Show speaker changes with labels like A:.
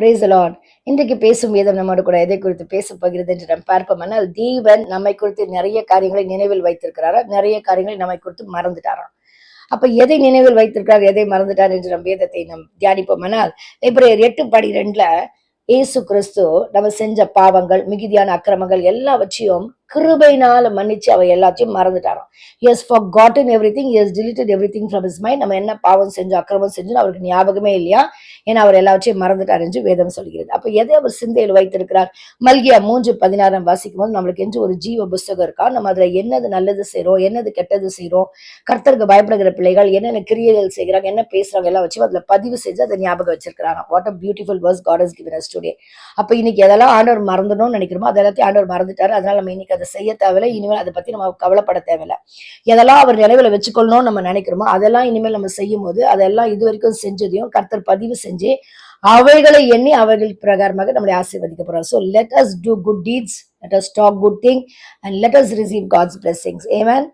A: Brace Lord இன்றைக்கு பேசும் வேதம் நம்மோட கூட எதை குறித்து பேச போகிறது என்று நாம் பார்ப்போம் ஆனால் தீவன் நம்மை குறித்து நிறைய காரியங்களை நினைவில் வைத்திருக்கிறாரா? நிறைய காரியங்களை நம்மை குறித்து மறந்துட்டாராம் அப்ப எதை நினைவில் வைத்திருக்கிறார் எதை மறந்துட்டார் என்று நம் வேதத்தை நாம் தியானிப்போம்னால் எப்ரேயர் எட்டு படி ரெண்டுல இயேசு கிறிஸ்து நம்ம செஞ்ச பாவங்கள் மிகுதியான அக்கிரமங்கள் எல்லாவற்றையும் கிருபைனால மன்னிச்சு அவ எல்லாத்தையும் மறந்துட்டாராம். Is forgotten everything is deleted everything from his mind நம்ம என்ன பாவம் செஞ்சோம் அக்கிரமம் செஞ்சோம் அவருக்கு ஞாபகமே இல்லையா? ஏன்னா அவர் எல்லாவற்றையும் மறந்துட்டார் என்று வேதம் சொல்கிறது. அப்ப எதை அவர் சிந்தையில் வைத்திருக்கிறார்? மல்கியா மூன்று பதினாறாம் வாசிக்கும் போது நம்மளுக்கு என்று ஒரு ஜீவ புஸ்தகம் இருக்கா? நம்ம அதுல என்னது நல்லது செய்யறோம் என்னது கெட்டது செய்யறோம் கர்த்தருக்கு பயப்படுகிற பிள்ளைகள் என்னென்ன கிரியைகள் செய்கிறாங்க என்ன பேசுறாங்க எல்லாம் வச்சு அதுல பதிவு செஞ்சு அதை ஞாபகம் வச்சிருக்கிறாங்க what a beautiful verse God is given us today அப்ப இன்னைக்கு எதெல்லாம் ஆண்டவர் மறந்துடணும்னு நினைக்கிறோமோ அதெல்லாத்தையும் ஆண்டவர் மறந்துட்டாரு. அதனால நம்ம இன்னைக்கு அதை செய்ய தேவையில்லை இனிமேல் அதை பத்தி நம்ம கவலைப்பட தேவையில்லை. எதெல்லாம் அவர் நினைவுல வச்சுக்கொள்ளணும்னு நம்ம நினைக்கிறோமோ அதெல்லாம் இனிமேல் நம்ம செய்யும் போது அதெல்லாம் இது வரைக்கும் செஞ்சதையும் கர்த்தர் பதிவு செஞ்சு அவைகளை எண்ணி அவைகள் பிரகாரமாக நம்மளை ஆசீர்வதிக்க போறார். So let us do good deeds let us talk good thing and let us receive God's blessings ஏமேன்